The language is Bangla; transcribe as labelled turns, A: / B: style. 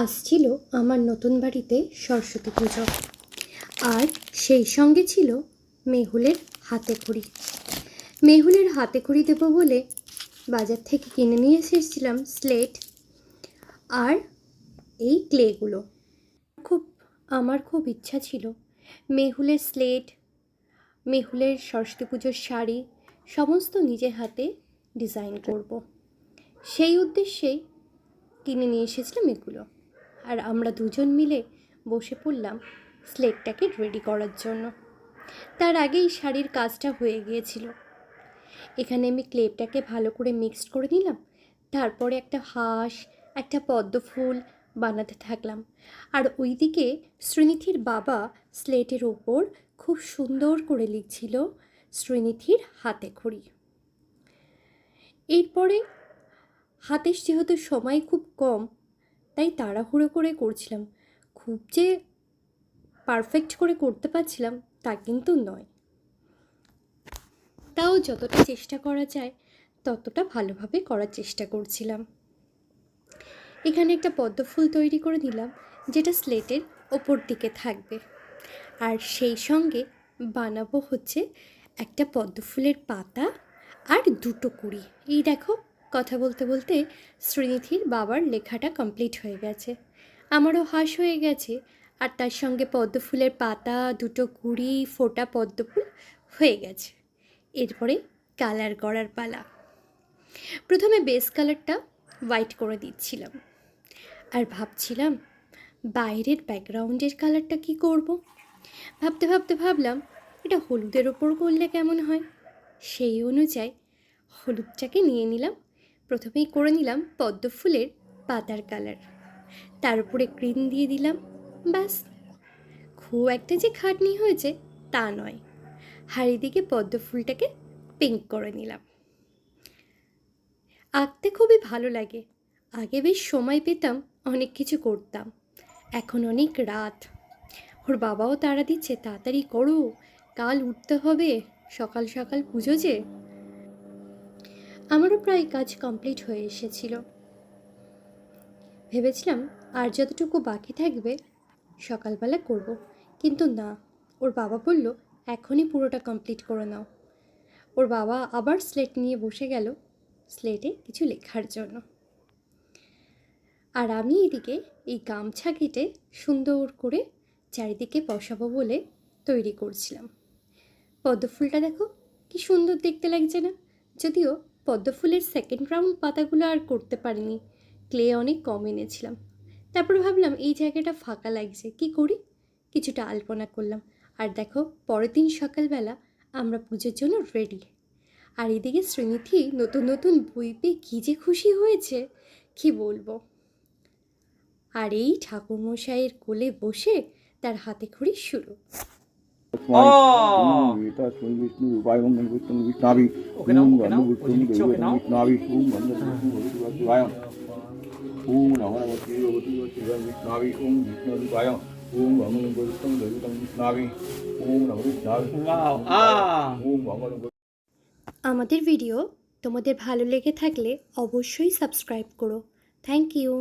A: আজ ছিল আমার নতুন বাড়িতে সরস্বতী পুজো। আর সেই সঙ্গে ছিল মেহুলের হাতে খড়ি। মেহুলের হাতে খড়ি দেবো বলে বাজার থেকে কিনে নিয়ে এসেছিলাম স্লেট আর এই ক্লেগুলো খুব, আমার খুব ইচ্ছা ছিল। মেহুলের স্লেট মেহুলের সরস্বতী পুজোর শাড়ি, সমস্ত নিজের হাতে ডিজাইন করব। সেই উদ্দেশ্যেই কিনে নিয়ে এসেছিলাম এগুলো। আর আমরা দুজন মিলে বসে পড়লাম স্লেটটাকে রেডি করার জন্য। তার আগেই শাড়ির কাজটা হয়ে গিয়েছিল। এখানে আমি ক্লেপটাকে ভালো করে মিক্সড করে নিলাম, তারপরে একটা হাঁস, একটা পদ্ম ফুল বানাতে থাকলাম। আর ওইদিকে শ্রীনিধির বাবা স্লেটের ওপর খুব সুন্দর করে লিখছিল শ্রীনিধির হাতে খড়ি। এরপরে হাতে যেহেতু সময় খুব কম তাই তাড়াহুড়ো করে করছিলাম। খুব যে পারফেক্ট করে করতে পারছিলাম, তা কিন্তু নয়। তাও যতটা চেষ্টা করা যায়, ততটা ভালোভাবে করার চেষ্টা করছিলাম। এখানে একটা পদ্ম ফুল তৈরি করে দিলাম, যেটা স্লেটের ওপর দিকে থাকবে। আর সেই সঙ্গে বানাবো হচ্ছে একটা পদ্ম ফুলের পাতা আর দুটো কুড়ি। এই দেখো কথা বলতে বলতে শ্রীনিধির বাবার লেখাটা কমপ্লিট হয়ে গেছে। আমারও হাস হয়ে গেছে আর তার সঙ্গে পদ্মফুলের পাতা, দুটো কুড়ি, ফোটা পদ্মফুল হয়ে গেছে। এরপরে কালার করার পালা। প্রথমে বেস কালারটা হোয়াইট করে দিচ্ছিলাম। আর ভাবছিলাম, বাইরের ব্যাকগ্রাউন্ডের কালারটা কি করব। ভাবতে ভাবতে ভাবলাম, এটা হলুদের ওপর করলে কেমন হয়? সেই অনুযায়ী হলুদটাকে নিয়ে নিলাম। প্রথমেই করে নিলাম পদ্ম ফুলের পাতার কালার। তার উপরে ক্রিম দিয়ে দিলাম, ব্যাস। খুব একটা যে খাটনি হয়েছে তা নয়। হাড়ি দিকে পদ্ম ফুলটাকে পিঙ্ক করে নিলাম। আঁকতে খুবই ভালো লাগে। আগে বেশ সময় পেতাম অনেক কিছু করতাম। এখন অনেক রাত। ওর বাবাও তাড়া দিচ্ছে, তাড়াতাড়ি করো, কাল উঠতে হবে, সকাল সকাল পুজো যে। আমারও প্রায় কাজ কমপ্লিট হয়ে এসেছিল। ভেবেছিলাম আর যতটুকু বাকি থাকবে সকালবেলা করব। কিন্তু না, ওর বাবা বলল, এখনই পুরোটা কমপ্লিট করে নাও। ওর বাবা আবার স্লেট নিয়ে বসে গেল, স্লেটে কিছু লেখার জন্য। আর আমি এদিকে এই গামছা কেটে সুন্দর করে চারিদিকে বসাবো বলে তৈরি করছিলাম। পদ্মফুলটা দেখো, কি সুন্দর দেখতে লাগছে না? যদিও পদ্ম ফুলের সেকেন্ড রাউন্ড পাতাগুলো আর করতে পারিনি। ক্লে অনেক কম এনেছিলাম। তারপর ভাবলাম, এই জায়গাটা ফাঁকা লাগছে, কি করি? কিছুটা আলপনা করলাম। আর দেখো, পরের দিন সকালবেলা আমরা পুজোর জন্য রেডি আর এদিকে শ্রীনিধি নতুন নতুন বই পেয়ে কী যে খুশি হয়েছে, কি বলব? আর এই ঠাকুরমশাইয়ের কোলে বসে তার হাতে খড়ি শুরু। আমাদের ভিডিও তোমাদের ভালো লেগে থাকলে অবশ্যই সাবস্ক্রাইব করো। Thank you